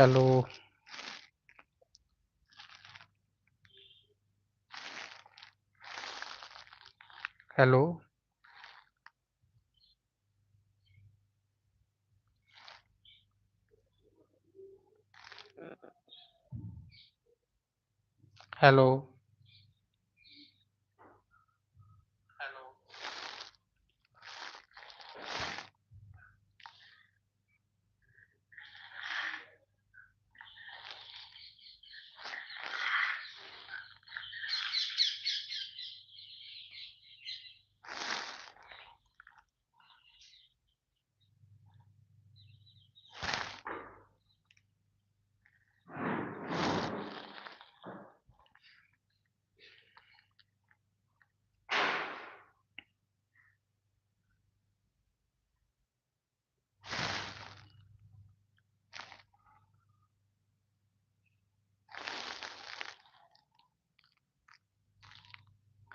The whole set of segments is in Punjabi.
hello hello hello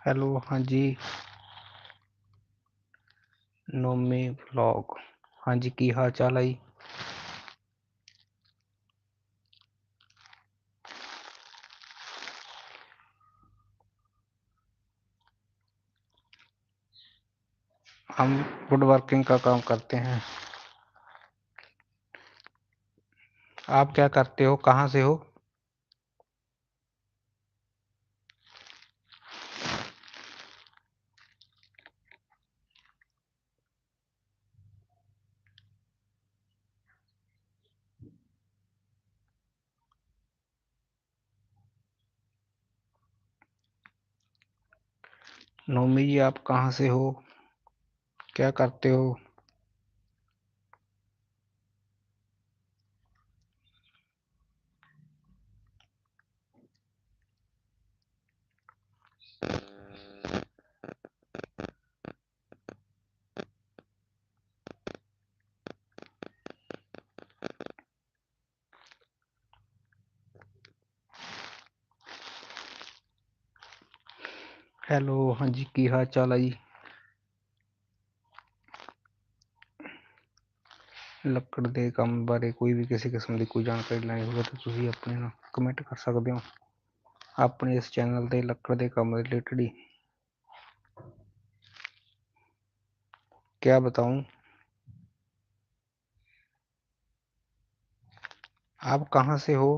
हेलो हाँ जी नोमे ब्लॉग हाँ जी की हाल चाल है हम वुड वर्किंग का काम करते हैं आप क्या करते हो कहाँ से हो नौमी जी आप कहाँ से हो क्या करते हो हाँ जी की हाल चाल है जी लकड़ के काम बारे कोई भी किसी किस्म की कोई जानकारी लेनी हो तो अपने कमेंट कर सकते हो अपने इस चैनल के लकड़ के काम रिलेटिड ही क्या बताऊं आप कहां से हो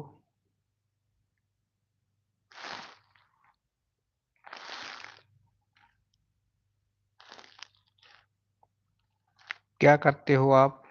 क्या करते हो आप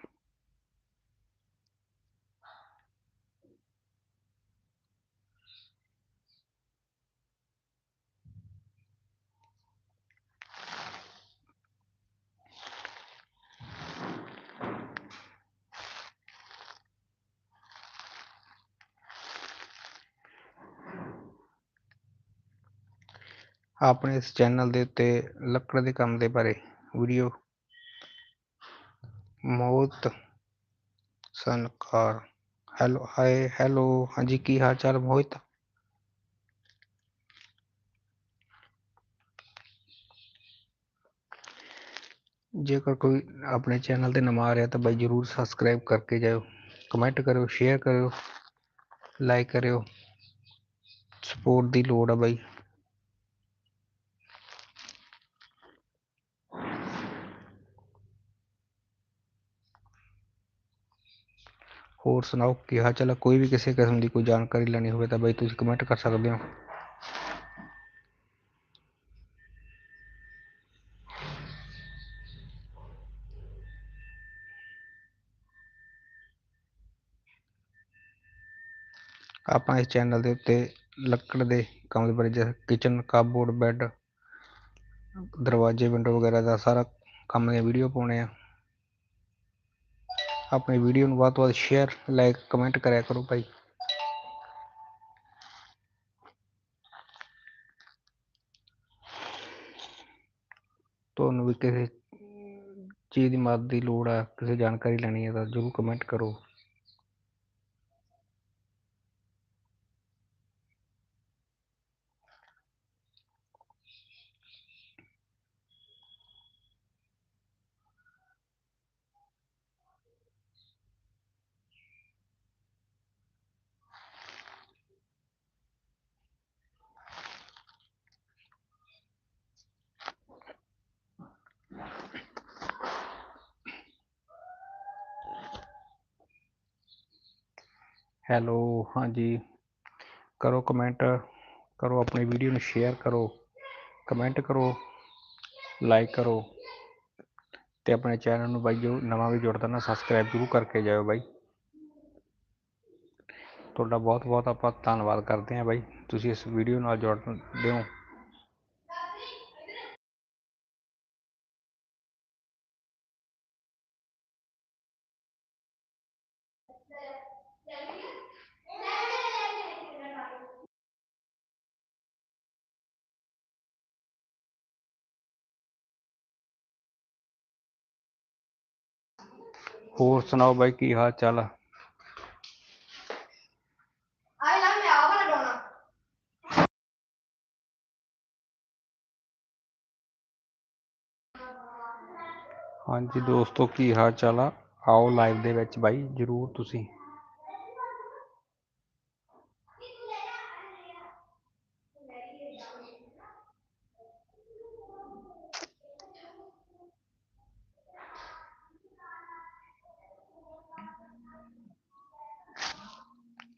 आपने इस चैनल के उत्ते लकड़ के काम के बारे वीडियो मौत संकार हेलो हाय हेलो हाँ जी की हाल चाल मोहित जेकर कोई अपने चैनल पर नवा रहा तो भाई जरूर सबसक्राइब करके जाओ कमेंट करो शेयर करो लाइक करो सपोर्ट की लड़ है भाई होर सुनाओ कि हाल चाल कोई भी किसी किस्म की कोई जानकारी लेनी तो हो भाई तुम कमेंट कर सकते हो आप इस चैनल के उ लकड़ के काम के बारे जैसे किचन कपबोर्ड बैड दरवाजे विंडो वगैरह का सारा काम दीडियो पाने हैं अपनी वीडियो बहुत बहुत शेयर लाइक कमेंट कराया करो भाई तो भी किसी चीज़ की मदद की लड़ है किसी जानकारी लेनी है तो जरूर कमेंट करो हेलो हाँ जी करो कमेंट करो अपनी वीडियो में शेयर करो कमेंट करो लाइक करो तो अपने चैनल में बी जो नव भी जुड़ता ना सबसक्राइब जरूर करके जायो बई थोड़ा बहुत बहुत आप धनवाद करते हैं बई तुम इस भीडियो जुड़ दौ ਹੋਰ ਸੁਣਾਓ ਬਾਈ ਕੀ ਹਾਲ ਚਾਲ ਆ ਹਾਂਜੀ ਦੋਸਤੋ ਕੀ ਹਾਲ ਚਾਲ ਆ ਆਓ ਲਾਈਵ ਦੇ ਵਿੱਚ ਬਾਈ ਜਰੂਰ ਤੁਸੀਂ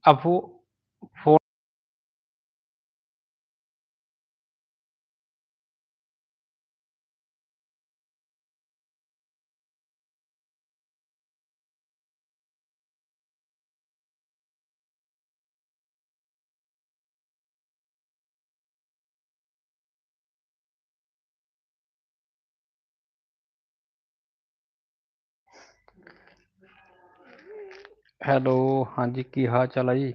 अब वो ਹੈਲੋ ਹਾਂਜੀ ਕੀ ਹਾਲ ਚਾਲ ਹੈ ਜੀ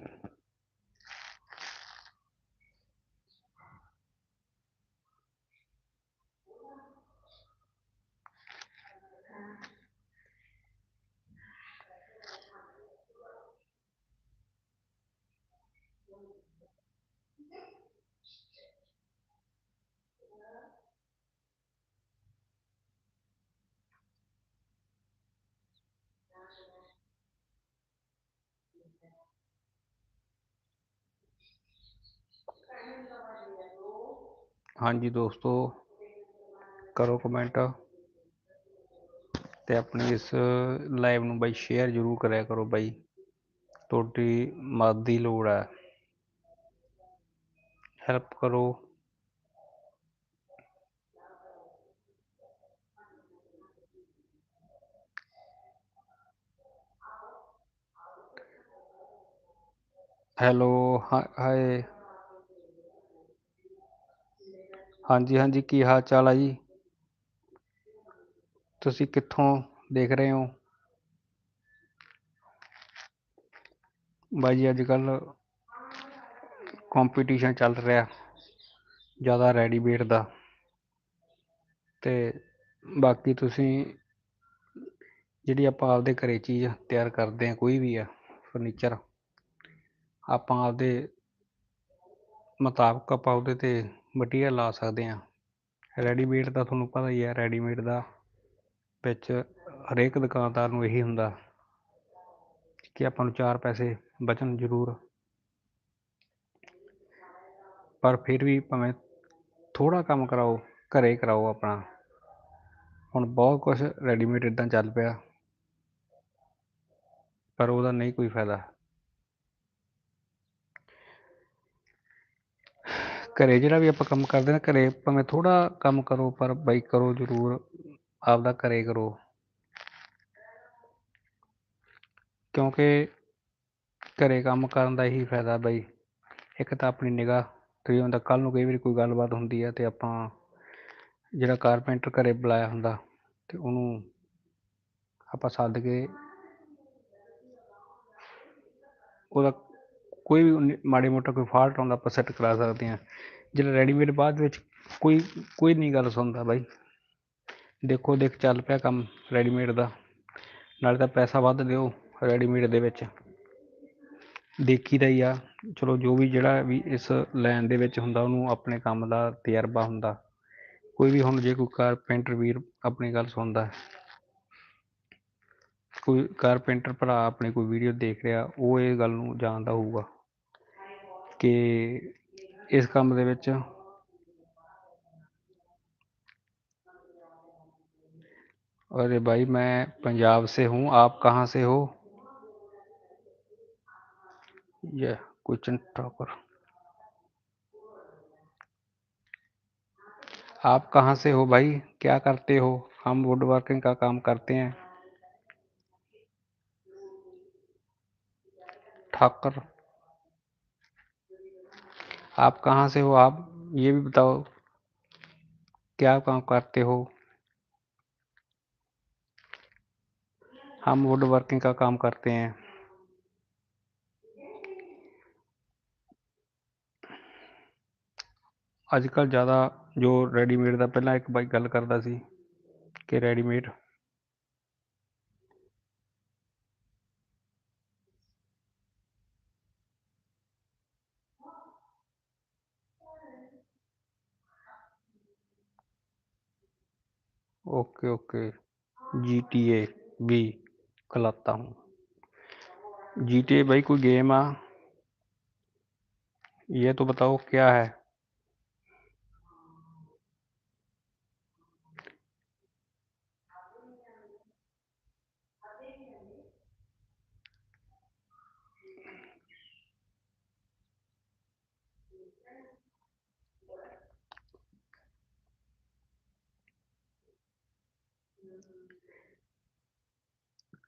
ਹਾਂਜੀ ਦੋਸਤੋ ਕਰੋ ਕਮੈਂਟ ਤੇ ਆਪਣੀ ਇਸ ਲਾਈਵ ਨੂੰ ਬਾਈ ਸ਼ੇਅਰ ਜ਼ਰੂਰ ਕਰਿਆ ਕਰੋ ਬਾਈ ਤੁਹਾਡੀ ਮਦਦ ਦੀ ਲੋੜ ਹੈ ਹੈਲਪ ਕਰੋ ਹੈਲੋ ਹਾਏ ਹਾਂਜੀ ਹਾਂਜੀ ਕੀ ਹਾਲ ਚਾਲ ਆ ਜੀ ਤੁਸੀਂ ਕਿੱਥੋਂ ਦੇਖ ਰਹੇ ਹੋ ਬਾਈ ਜੀ ਅੱਜ ਕੱਲ ਕੰਪੀਟੀਸ਼ਨ ਚੱਲ ਰਿਹਾ ਜ਼ਿਆਦਾ ਰੈਡੀਮੇਡ ਦਾ ਤੇ ਬਾਕੀ ਤੁਸੀਂ ਜਿਹੜੀ ਆਪਾਂ ਆਪਦੇ ਘਰੇ ਚੀਜ਼ ਤਿਆਰ ਕਰਦੇ ਆ ਕੋਈ ਵੀ ਆ ਫਰਨੀਚਰ ਆਪਾਂ ਆਪਦੇ ਮੁਤਾਬਕ ਆਪਾਂ ਉਹਦੇ ਤੇ ਮਟੀਰੀਅਲ ਲਾ ਸਕਦੇ ਆ ਰੈਡੀਮੇਡ ਦਾ ਤੁਹਾਨੂੰ ਪਤਾ ਹੀ ਹੈ ਰੈਡੀਮੇਡ ਦਾ ਵਿੱਚ ਹਰੇਕ ਦੁਕਾਨਦਾਰ ਨੂੰ ਇਹੀ ਹੁੰਦਾ ਕਿ ਆਪਾਂ ਨੂੰ ਚਾਰ ਪੈਸੇ ਬਚਣ ਜ਼ਰੂਰ ਪਰ ਫਿਰ ਵੀ ਭਾਵੇਂ ਥੋੜਾ ਕੰਮ ਕਰਾਓ ਘਰੇ ਕਰਾਓ ਆਪਣਾ ਹੁਣ ਬਹੁਤ ਕੁਝ ਰੈਡੀਮੇਡ ਇਦਾਂ ਚੱਲ ਪਿਆ ਪਰ ਉਹਦਾ ਨਹੀਂ ਕੋਈ ਫਾਇਦਾ ਘਰੇ ਜਿਹੜਾ ਵੀ ਆਪਾਂ ਕੰਮ ਕਰਦੇ ਨਾ ਘਰੇ ਭਾਵੇਂ ਥੋੜਾ ਕੰਮ ਕਰੋ ਪਰ ਬਾਈ ਕਰੋ ਜ਼ਰੂਰ ਆਪਦਾ ਘਰੇ ਕਰੋ ਕਿਉਂਕਿ ਘਰੇ ਕੰਮ ਕਰਨ ਦਾ ਹੀ ਫਾਇਦਾ ਬਾਈ ਇੱਕ ਤਾਂ ਆਪਣੀ ਨਿਗਾਹ ਤੇ ਹੁੰਦਾ ਕੱਲ ਨੂੰ ਕਈ ਵਾਰੀ ਕੋਈ ਗੱਲਬਾਤ ਹੁੰਦੀ ਹੈ ਤੇ ਆਪਾਂ ਜਿਹੜਾ ਕਾਰਪੈਂਟਰ ਘਰੇ ਬੁਲਾਇਆ ਹੁੰਦਾ ਤੇ ਉਹਨੂੰ ਆਪਾਂ ਸੱਦ ਕੇ ਉਹਦਾ ਕੋਈ ਵੀ ਮਾੜੇ ਮੋਟਾ ਕੋਈ ਫਾਲਟ ਆਉਂਦਾ ਆਪਾਂ ਸੈੱਟ ਕਰਾ ਸਕਦੇ ਆ ਜਿਹੜਾ ਰੈਡੀਮੇਡ ਬਾਅਦ ਵਿੱਚ ਕੋਈ ਕੋਈ ਨਹੀਂ ਗੱਲ ਸੁਣਦਾ ਬਾਈ ਦੇਖੋ ਦੇਖ ਚੱਲ ਪਿਆ ਕੰਮ ਰੈਡੀਮੇਡ ਦਾ ਨਾਲੇ ਤਾਂ ਪੈਸਾ ਵੱਧ ਦਿਓ ਰੈਡੀਮੇਡ ਦੇ ਵਿੱਚ ਦੇਖੀਦਾ ਹੀ ਆ ਚਲੋ ਜੋ ਵੀ ਜਿਹੜਾ ਵੀ ਇਸ ਲਾਈਨ ਦੇ ਵਿੱਚ ਹੁੰਦਾ ਉਹਨੂੰ ਆਪਣੇ ਕੰਮ ਦਾ ਤਜਰਬਾ ਹੁੰਦਾ ਕੋਈ ਵੀ ਹੁਣ ਜੇ ਕੋਈ ਕਾਰਪੈਂਟਰ ਵੀਰ ਆਪਣੀ ਗੱਲ ਸੁਣਦਾ ਕੋਈ ਕਾਰਪੈਂਟਰ ਭਰਾ ਆਪਣੀ ਕੋਈ ਵੀਡੀਓ ਦੇਖ ਰਿਹਾ ਉਹ ਇਹ ਗੱਲ ਨੂੰ ਜਾਣਦਾ ਹੋਊਗਾ कि इस काम के अरे भाई मैं पंजाब से हूँ आप कहाँ से हो यह क्वेश्चन ठाकुर आप कहाँ से हो भाई क्या करते हो हम वुड वर्किंग का काम करते हैं ठाकर आप कहाँ से हो आप ये भी बताओ क्या काम करते हो हम वुड वर्किंग का काम करते हैं अजकल ज़्यादा जो रेडीमेड था पहला एक ਇੱਕ गल करता सी कि रेडीमेड ओके ओके जी टी ए भी खिलाता हूँ जी टी ए भाई कोई गेम आ ये तो बताओ क्या है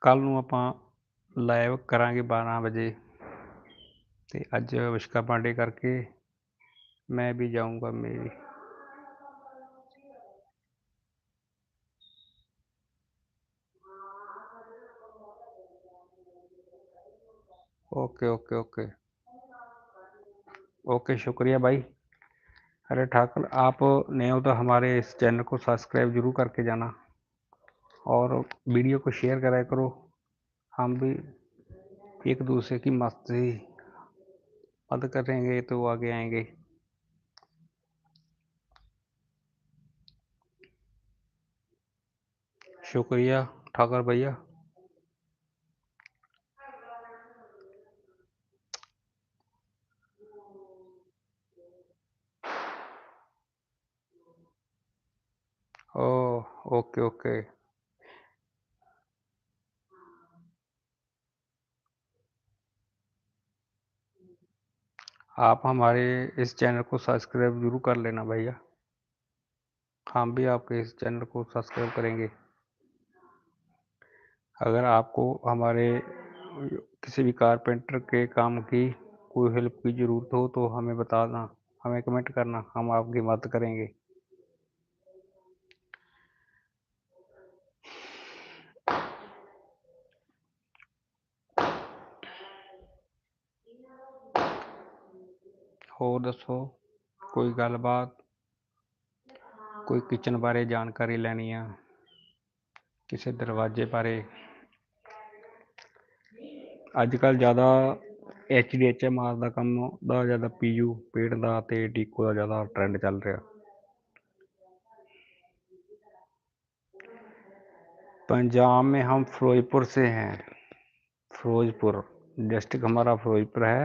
कल ਨੂੰ करा बारह बजे तो अज विशका पांडे करके मैं भी जाऊंगा मेरी ओके ओके ओके ओके शुक्रिया भाई अरे ठाकुर आप नए हो तो हमारे इस चैनल को सब्सक्राइब जरूर करके जाना और वीडियो को शेयर करा करो हम भी एक दूसरे की मस्ती मदद करेंगे तो आगे आएंगे शुक्रिया ठाकर भैया ओ ओके ओके आप हमारे इस चैनल को सब्सक्राइब जरूर कर लेना भैया हम भी आपके इस चैनल को सब्सक्राइब करेंगे अगर आपको हमारे किसी भी कारपेंटर के काम की कोई हेल्प की ज़रूरत हो तो हमें बताना हमें कमेंट करना हम आपकी मदद करेंगे ਸੌ ਦੱਸੋ ਕੋਈ ਗੱਲਬਾਤ ਕੋਈ ਕਿਚਨ ਬਾਰੇ ਜਾਣਕਾਰੀ ਲੈਣੀ ਆ ਕਿਸੇ ਦਰਵਾਜ਼ੇ ਬਾਰੇ ਅੱਜ ਕੱਲ ਜ਼ਿਆਦਾ H D H M R ਦਾ ਕੰਮ ਦਾ ਜ਼ਿਆਦਾ ਪੀ ਯੂ ਪੇਟ ਦਾ ਤੇ ਡੀਕੋ ਦਾ ਜ਼ਿਆਦਾ ਟ੍ਰੈਂਡ ਚੱਲ ਰਿਹਾ पंजाब में हम फिरोजपुर से हैं फिरोजपुर डिस्ट्रिक्ट हमारा फिरोजपुर है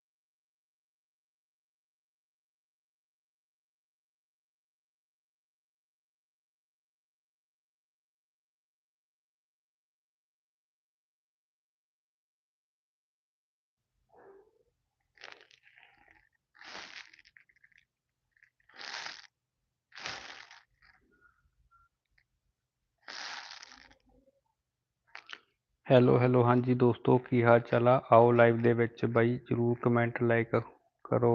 ਹੈਲੋ ਹੈਲੋ ਹਾਂਜੀ ਦੋਸਤੋ ਕੀ ਹਾਲ ਚਾਲ ਆ ਆਓ ਲਾਈਵ ਦੇ ਵਿੱਚ ਬਾਈ ਜਰੂਰ ਕਮੈਂਟ ਲਾਈਕ ਕਰੋ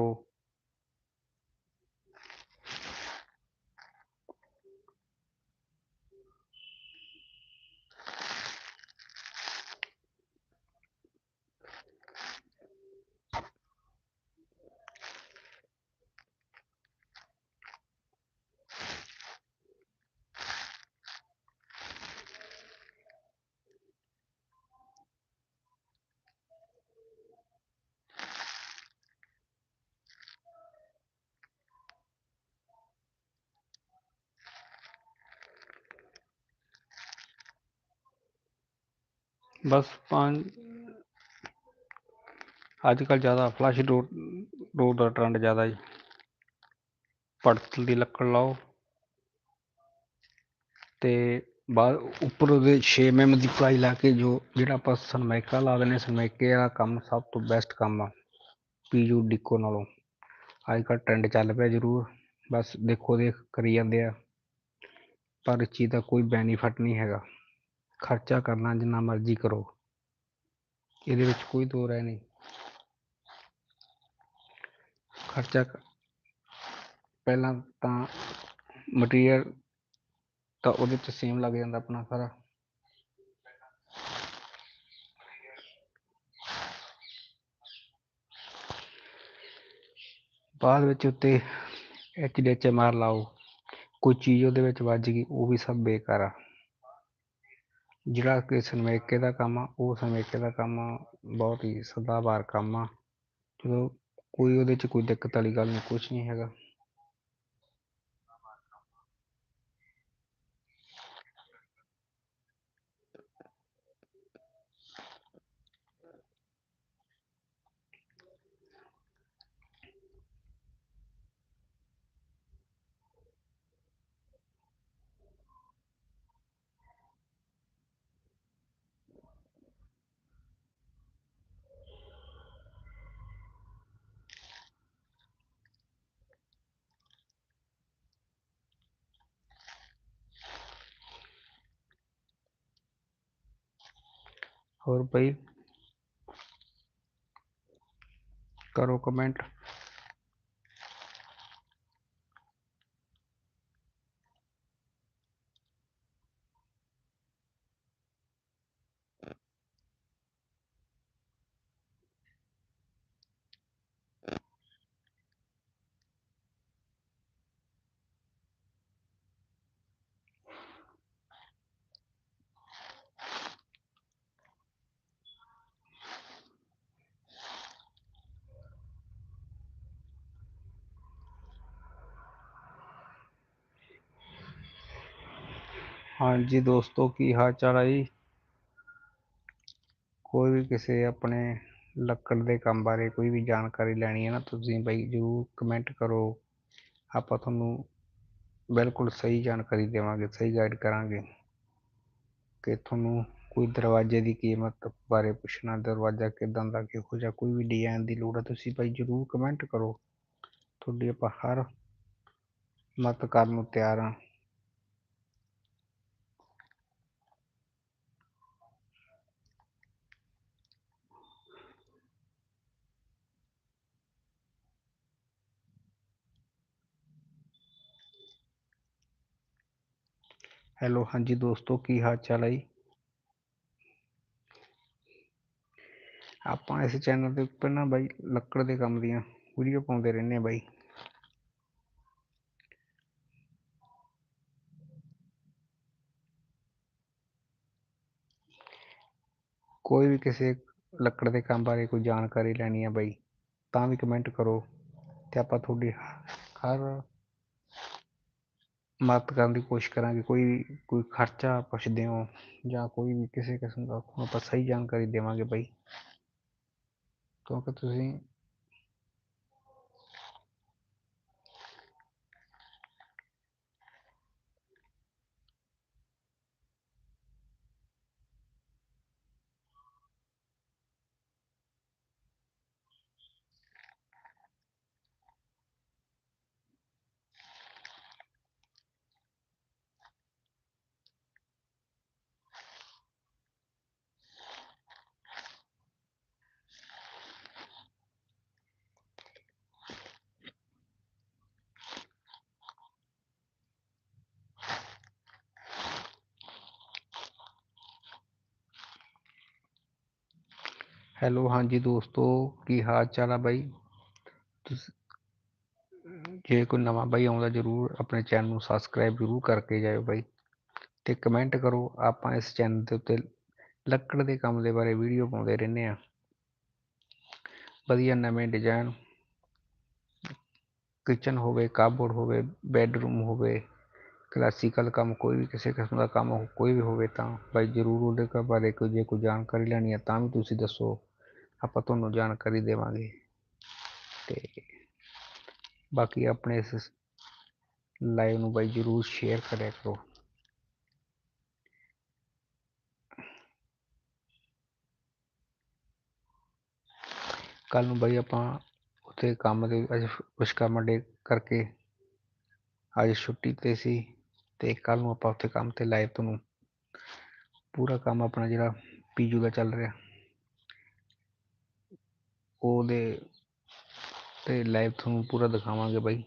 ਬਸ ਪੰਜ ਅੱਜ ਕੱਲ ਜ਼ਿਆਦਾ ਫਲੱਸ਼ ਡੋਰ ਡੋਰ ਦਾ ਟ੍ਰੈਂਡ ਜ਼ਿਆਦਾ ਜੀ ਪੜਤਲ ਦੀ ਲੱਕੜ ਲਾਓ ਤੇ ਬਾਅਦ ਉੱਪਰ ਉਹਦੇ 6 mm ਦੀ ਪਲਾਈ ਲਾ ਕੇ ਜੋ ਜਿਹੜਾ ਆਪਾਂ ਸਨਮੈਕਾ ਲਾ ਦਿੰਦੇ ਸਨਮੈਕੇ ਵਾਲਾ ਕੰਮ ਸਭ ਤੋਂ ਬੈਸਟ ਕੰਮ ਆ ਪੀਯੂ ਡਿਕੋ ਨਾਲੋਂ ਅੱਜ ਕੱਲ ਟ੍ਰੈਂਡ ਚੱਲ ਪਿਆ ਜ਼ਰੂਰ ਬਸ ਦੇਖੋ ਦੇਖ ਕਰੀ ਜਾਂਦੇ ਆ ਪਰ ਇਸ ਚੀਜ਼ ਦਾ ਕੋਈ ਬੈਨੀਫਿਟ ਨਹੀਂ ਹੈਗਾ ਖਰਚਾ ਕਰਨਾ ਜਿੰਨਾ ਮਰਜ਼ੀ ਕਰੋ ਇਹਦੇ ਵਿੱਚ ਕੋਈ ਦੋ ਰਾਏ ਨਹੀਂ ਖਰਚਾ ਪਹਿਲਾਂ ਤਾਂ ਮਟੀਰੀਅਲ ਤਾਂ ਉਹਦੇ ਤੇ ਸੇਮ ਲੱਗ ਜਾਂਦਾ ਆਪਣਾ ਸਾਰਾ ਬਾਅਦ ਵਿੱਚ ਉੱਤੇ ਐਚਡੀਐਚਐਮਆਰ ਲਾਓ ਕੋਈ ਚੀਜ਼ ਉਹਦੇ ਵਿੱਚ ਵੱਜ ਗਈ ਉਹ ਵੀ ਸਭ ਬੇਕਾਰ ਆ ਜਿਹੜਾ ਕਿ ਸਮੇਕੇ ਦਾ ਕੰਮ ਆ ਉਹ ਸਮੇਕੇ ਦਾ ਕੰਮ ਬਹੁਤ ਹੀ ਸਦਾਬਾਰ ਕੰਮ ਆ ਜਦੋਂ ਕੋਈ ਉਹਦੇ 'ਚ ਕੋਈ ਦਿੱਕਤ ਵਾਲੀ ਗੱਲ ਨਹੀਂ ਕੁਛ ਨਹੀਂ ਹੈਗਾ और भाई करो कमेंट ਹਾਂਜੀ ਦੋਸਤੋ ਕੀ ਹਾਲ ਚਾਲ ਹੈ ਜੀ ਕੋਈ ਵੀ ਕਿਸੇ ਆਪਣੇ ਲੱਕੜ ਦੇ ਕੰਮ ਬਾਰੇ ਕੋਈ ਵੀ ਜਾਣਕਾਰੀ ਲੈਣੀ ਹੈ ਨਾ ਤੁਸੀਂ ਬਈ ਜਰੂਰ ਕਮੈਂਟ ਕਰੋ ਆਪਾਂ ਤੁਹਾਨੂੰ ਬਿਲਕੁਲ ਸਹੀ ਜਾਣਕਾਰੀ ਦੇਵਾਂਗੇ ਸਹੀ ਗਾਈਡ ਕਰਾਂਗੇ ਕਿ ਤੁਹਾਨੂੰ ਕੋਈ ਦਰਵਾਜ਼ੇ ਦੀ ਕੀਮਤ ਬਾਰੇ ਪੁੱਛਣਾ ਦਰਵਾਜ਼ਾ ਕਿਦਾਂ ਦਾ ਕਿਹੋ ਜਿਹਾ ਕੋਈ ਵੀ ਡਿਜ਼ਾਈਨ ਦੀ ਲੋੜ ਹੈ ਤੁਸੀਂ ਭਾਈ ਜਰੂਰ ਕਮੈਂਟ ਕਰੋ ਤੁਹਾਡੀ ਆਪਾਂ ਹਰ ਮਤ ਕਰਨ ਨੂੰ ਤਿਆਰ ਹਾਂ ਹੈਲੋ ਹਾਂਜੀ ਦੋਸਤੋ ਕੀ ਹਾਲ ਚਾਲ ਹੈ ਆਪਾਂ ਇਸ ਚੈਨਲ ਦੇ ਉੱਪਰ ਨਾ ਬਾਈ ਲੱਕੜ ਦੇ ਕੰਮ ਦੀਆਂ ਵੀਡੀਓ ਪਾਉਂਦੇ ਰਹਿੰਦੇ ਆ ਬਾਈ ਕੋਈ ਵੀ ਕਿਸੇ ਲੱਕੜ ਦੇ ਕੰਮ ਬਾਰੇ ਕੋਈ ਜਾਣਕਾਰੀ ਲੈਣੀ ਆ ਬਾਈ ਤਾਂ ਵੀ ਕਮੈਂਟ ਕਰੋ ਤੇ ਆਪਾਂ ਤੁਹਾਡੀ ਹਰ ਮਦਦ ਕਰਨ ਦੀ ਕੋਸ਼ਿਸ਼ ਕਰਾਂਗੇ ਕੋਈ ਕੋਈ ਖਰਚਾ ਪੁੱਛਦੇ ਹੋ ਜਾਂ ਕੋਈ ਵੀ ਕਿਸੇ ਕਿਸਮ ਦਾ ਆਪਾਂ ਸਹੀ ਜਾਣਕਾਰੀ ਦੇਵਾਂਗੇ ਬਾਈ ਕਿਉਂਕਿ ਤੁਸੀਂ ਹੈਲੋ ਹਾਂਜੀ ਦੋਸਤੋ ਕੀ ਹਾਲ ਚਾਲ ਆ ਬਾਈ ਜੇ ਕੋਈ ਨਵਾਂ ਬਾਈ ਆਉਂਦਾ ਜਰੂਰ ਆਪਣੇ ਚੈਨਲ ਨੂੰ ਸਬਸਕ੍ਰਾਈਬ ਜਰੂਰ ਕਰਕੇ ਜਾਇਓ ਬਾਈ ਤੇ ਕਮੈਂਟ ਕਰੋ ਆਪਾਂ ਇਸ ਚੈਨਲ ਦੇ ਉੱਤੇ ਲੱਕੜ ਦੇ ਕੰਮ ਦੇ ਬਾਰੇ ਵੀਡੀਓ ਪਾਉਂਦੇ ਰਹਿੰਦੇ ਆ ਵਧੀਆ ਨਵੇਂ ਡਿਜ਼ਾਈਨ ਕਿਚਨ ਹੋਵੇ ਕਾਬੋਰਡ ਹੋਵੇ ਬੈੱਡਰੂਮ ਹੋਵੇ ਕਲਾਸੀਕਲ ਕੰਮ ਕੋਈ ਵੀ ਕਿਸੇ ਕਿਸਮ ਦਾ ਕੰਮ ਕੋਈ ਵੀ ਹੋਵੇ ਤਾਂ ਬਾਈ ਜ਼ਰੂਰ ਉਹਦੇ ਬਾਰੇ ਕੋਈ ਜੇ ਕੋਈ ਜਾਣਕਾਰੀ ਲੈਣੀ ਹੈ ਤਾਂ ਵੀ ਤੁਸੀਂ ਦੱਸੋ ਆਪਾਂ ਤੁਹਾਨੂੰ ਜਾਣਕਾਰੀ ਦੇਵਾਂਗੇ ਤੇ ਬਾਕੀ ਆਪਣੇ ਇਸ ਲਾਈਵ ਨੂੰ ਬਾਈ ਜਰੂਰ ਸ਼ੇਅਰ ਕਰਿਆ ਕਰੋ ਕੱਲ ਨੂੰ ਬਾਈ ਆਪਾਂ ਉੱਥੇ ਕੰਮ ਦੇ ਅੱਜ ਕੁਝ ਕੰਮ ਡੇ ਕਰਕੇ ਅੱਜ ਛੁੱਟੀ ਤੇ ਸੀ ਤੇ ਕੱਲ ਨੂੰ ਆਪਾਂ ਉੱਥੇ ਕੰਮ ਤੇ ਲਾਈਵ ਤੁਹਾਨੂੰ ਪੂਰਾ ਕੰਮ ਆਪਣਾ ਜਿਹੜਾ ਪੀਜੂ ਦਾ ਚੱਲ ਰਿਹਾ ਉਹਦੇ 'ਤੇ ਲਾਈਵ ਤੁਹਾਨੂੰ ਪੂਰਾ ਦਿਖਾਵਾਂਗੇ ਬਾਈ